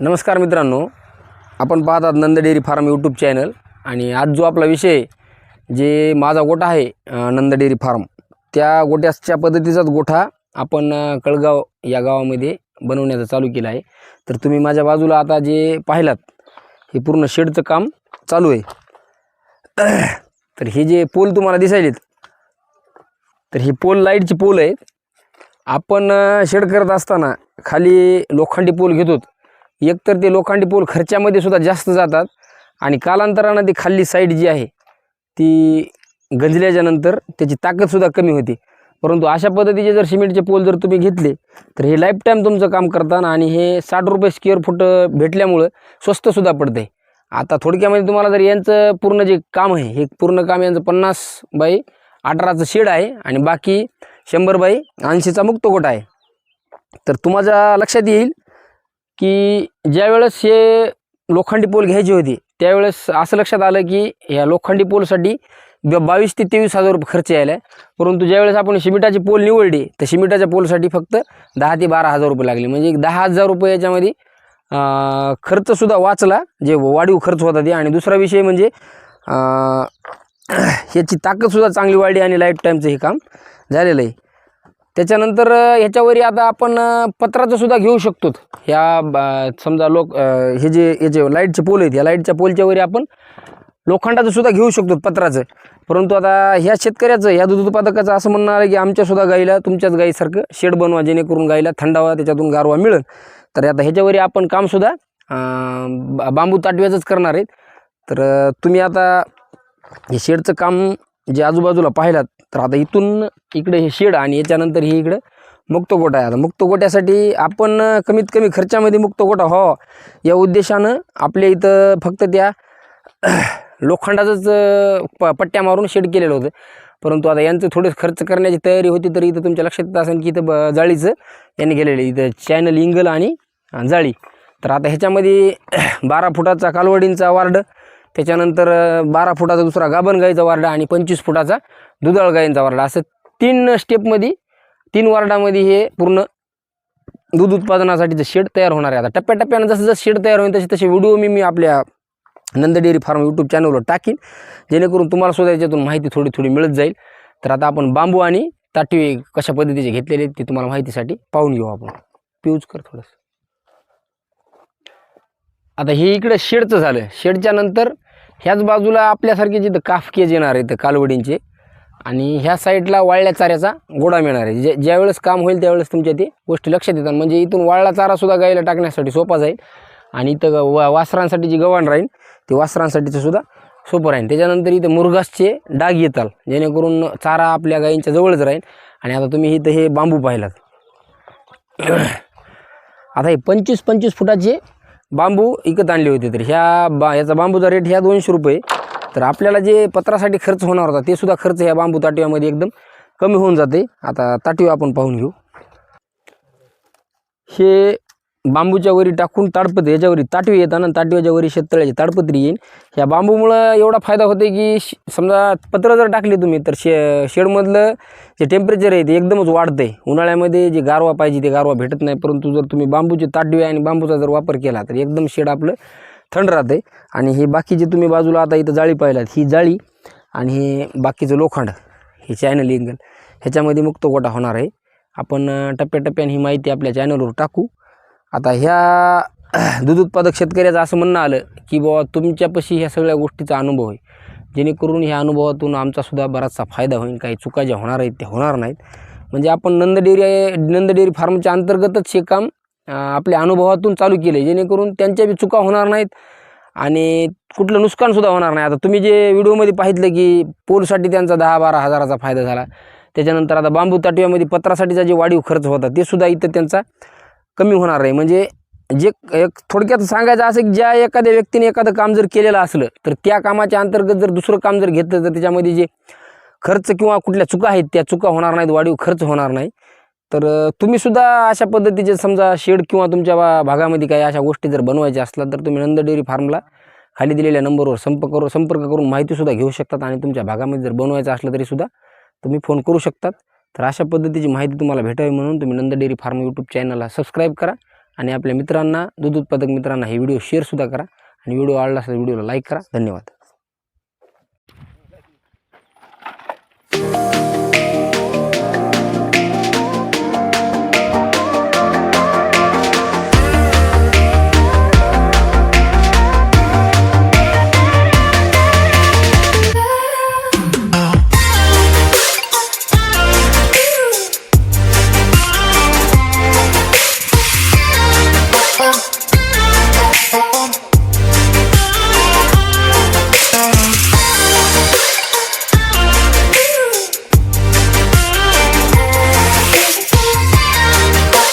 नमस्कार मित्रांनो आपण पाहतात Nand dairy farm YouTube channel आणि आज जो आपला विषय जे माझा गोठा आहे नंद डेअरी फार्म त्या गोट्याच्या पद्धतीचाच गोठा आपण कळगाव या गावामध्ये बनवण्याचं चालू केलं आहे. तर तुम्ही माझ्या बाजूला आता जे पाहिलात हे पूर्ण शेडचं काम चालू आहे. तर हे जे पोल तुम्हाला दिसायलेत तर हे पोल लाईटची पोल आहेत. आपण शेड करत असताना खाली लोखंडी पोल घेतो. एकतर ते लोखंडी पोल खर्चामध्ये सुद्धा जास्त जातात आणि कालांतरानं ती खाल्ली साईड जी आहे ती गंजल्याच्या नंतर त्याची ताकदसुद्धा कमी होते. परंतु अशा पद्धतीचे जर सिमेंटचे पोल जर तुम्ही घेतले तर हे लाईफ टाईम तुमचं काम करताना आणि हे साठ रुपये स्क्वेअर फूट भेटल्यामुळं स्वस्तसुद्धा पडते आता थोडक्यामध्ये तुम्हाला जर यांचं पूर्ण जे काम आहे हे पूर्ण काम यांचं पन्नास बाय अठराचं शेड आहे आणि बाकी शंभर बाय ऐंशीचा मुक्त गोटा आहे. तर तुम्हाला लक्षात येईल की ज्यावेळेस हे लोखंडी पोल घ्यायची होती त्यावेळेस असं लक्षात आलं की ह्या लोखंडी पोलसाठी बावीस ते तेवीस हजार रुपये खर्च यायला आहे. परंतु ज्यावेळेस आपण शिमिटाची पोल निवडली तर शिमिटाच्या पोलसाठी फक्त दहा ते बारा हजार रुपये लागले. म्हणजे एक दहा हजार रुपये याच्यामध्ये खर्चसुद्धा वाचला जे वाढीव खर्च होता ते. आणि दुसरा विषय म्हणजे याची ताकदसुद्धा चांगली वाढली आणि लाईफ टाईमचं हे काम झालेलं आहे. त्याच्यानंतर ह्याच्यावरही ह्याच्यावरी आता आपण पत्राचं सुद्धा घेऊ शकतो ह्या समजा लोक हे जे याचे लाईटचे पोल आहेत या लाईटच्या पोलच्यावरही आपण लोखंडाचं सुद्धा घेऊ शकतो पत्राचं. परंतु आता ह्या शेतकऱ्याचं ह्या दूध उत्पादकाचं असं म्हणणं आलं की आमच्यासुद्धा गाईला तुमच्याच गाईसारखं शेड बनवा जेणेकरून गाईला थंडावा त्याच्यातून गारवा मिळेल. तर आता ह्याच्यावरी आपण कामसुद्धा बा- बांबू ताटव्याचंच करणार आहेत. तर तुम्ही आता हे शेडचं काम जे आजूबाजूला पाहिलात तर आता इथून इकडे हे शेड आणि याच्यानंतर हे इकडं मुक्त गोटा आहे. आता मुक्त गोट्यासाठी आपण कमीत कमी खर्चामध्ये मुक्त गोटा व्हावा हो, या उद्देशानं आपल्या इथं फक्त त्या लोखंडाचंच प पट्ट्या मारून शेड केलेलं होतं. परंतु आता यांचं थोडं खर्च करण्याची तयारी होती तर इथं तुमच्या लक्षात येत असेल की इथं ब जाळीचं यांनी केलेलं आहे. इथं चॅनल इंगल आणि जाळी. तर आता ह्याच्यामध्ये बारा फुटाचा कालवडींचा वार्ड त्याच्यानंतर बारा फुटाचा दुसरा गाभण गाईचा वार्ड आणि पंचवीस फुटाचा दुधाळ गायींचा वार्ड. असं तीन स्टेपमध्ये तीन वार्डामध्ये हे पूर्ण दूध उत्पादनासाठीचं शेड तयार होणार आहे. आता टप्प्याटप्प्यानं जसं जसं शेड तयार होईल तसे तसे व्हिडिओ मी मी आपल्या नंद डेअरी फार्म यूट्यूब चॅनलवर टाकीन. जेणेकरून तुम्हाला सुद्धा याच्यातून माहिती थोडी थोडी मिळत जाईल. तर आता आपण बांबू आणि ताटवे कशा पद्धतीचे घेतलेले आहेत ते तुम्हाला माहितीसाठी पाहून घेऊ आपण. पिऊज कर थोडंसं. आता हे इकडं शेडचं झालं. शेडच्या नंतर ह्याच बाजूला आपल्यासारखे जिथं काफकेज येणार आहेत कालवडींचे आणि ह्या साईडला वाळल्या चाऱ्याचा गोडा मिळणार आहे. ज्या ज्यावेळेस काम होईल त्यावेळेस तुमच्या ते गोष्टी लक्षात येतात. म्हणजे इथून वाळला चारासुद्धा गाईला टाकण्यासाठी सोपा जाईल आणि इथं वा वासरांसाठी जी गव्हाण राहील ते वासरांसाठीचं सुद्धा सोपं राहील त्याच्यानंतर इथं मुरघासचे डाग येताल. जेणेकरून चारा आपल्या गायींच्या जवळच राहील आणि आता तुम्ही इथं हे बांबू पाहिलात. आता हे पंचवीस पंचवीस फुटाचे बांबू विकत आणले होते तर. ह्या बा याचा बांबूचा रेट ह्या दोनशे रुपये. तर आपल्याला जे पत्रासाठी खर्च होणार होता ते सुद्धा खर्च ह्या बांबू ताटव्यामध्ये एकदम कमी होऊन जाते. आता ताटवी आपण पाहून घेऊ. हे बांबूच्या वरी टाकून ताडपत्री याच्यावरी ताटवी येताना ताटव्याच्या वरी शेततळ्याची ताडपत्री येईल ह्या बांबूमुळं एवढा फायदा होतो की श- समजा पत्र जर टाकले तुम्ही तर शे शेडमधलं जे टेम्परेचर आहे ते एकदमच वाढतं आहे उन्हाळ्यामध्ये जे गारवा पाहिजे ते गारवा भेटत नाही. परंतु जर तुम्ही बांबूचे ताटवे आणि बांबूचा जर वापर केला तर एकदम शेड आपलं थंड राहतं आहे आणि हे बाकीचे तुम्ही बाजूला आता इथं जाळी पाहिलात ही जाळी आणि हे बाकीचं लोखंड हे चॅनल इंगल ह्याच्यामध्ये मुक्त गोटा होणार आहे. आपण टप्प्याटप्प्याने ही माहिती आपल्या चॅनलवर टाकू. आता ह्या दूध उत्पादक शेतकऱ्याचं असं म्हणणं आलं की बाबा तुमच्यापाशी ह्या सगळ्या गोष्टीचा अनुभव आहे. जेणेकरून ह्या अनुभवातून आमचासुद्धा बराचसा फायदा होईल. काही चुका ज्या होणार आहेत त्या होणार नाहीत. म्हणजे आपण नंद डेअरी नंद डेअरी फार्मच्या अंतर्गतच हे काम आपल्या अनुभवातून चालू केलं आहे जेणेकरून त्यांच्या बी चुका होणार नाहीत आणि कुठलं नुकसानसुद्धा होणार नाही. आता तुम्ही जे व्हिडिओमध्ये पाहितलं की पोलसाठी त्यांचा दहा बारा हजाराचा फायदा झाला. त्याच्यानंतर आता बांबू ताटव्यामध्ये पत्रासाठीचा जे वाढीव खर्च होता ते सुद्धा इथं त्यांचा कमी होणार आहे. म्हणजे जे एक थोडक्यात सांगायचं असं की ज्या एखाद्या व्यक्तीने एखादं काम जर केलेलं असलं तर त्या कामाच्या अंतर्गत जर दुसरं काम जर घेतलं तर त्याच्यामध्ये जे खर्च किंवा कुठल्या चुका आहेत त्या चुका होणार नाहीत वाढीव खर्च होणार नाही. तर तुम्हीसुद्धा तुम्ही सुद्धा अशा पद्धतीचे समजा शेड किंवा तुमच्या भागामध्ये काही अशा गोष्टी जर बनवायच्या असल्या तर तुम्ही नंद डेअरी फार्मला खाली दिलेल्या नंबरवर संपर्क करू संपर्क करून माहितीसुद्धा घेऊ शकतात आणि तुमच्या भागामध्ये जर बनवायचं असलं तरीसुद्धा तुम्ही फोन करू शकतात. तर अशा पद्धतीची माहिती तुम्हाला भेटावी म्हणून तुम्ही नंद डेअरी फार्म यूट्यूब चॅनलला सबस्क्राईब करा आणि आपल्या मित्रांना दूध उत्पादक मित्रांना हे व्हिडिओ शेअरसुद्धा करा आणि व्हिडिओ आवडला असेल व्हिडिओला लाईक करा. धन्यवाद.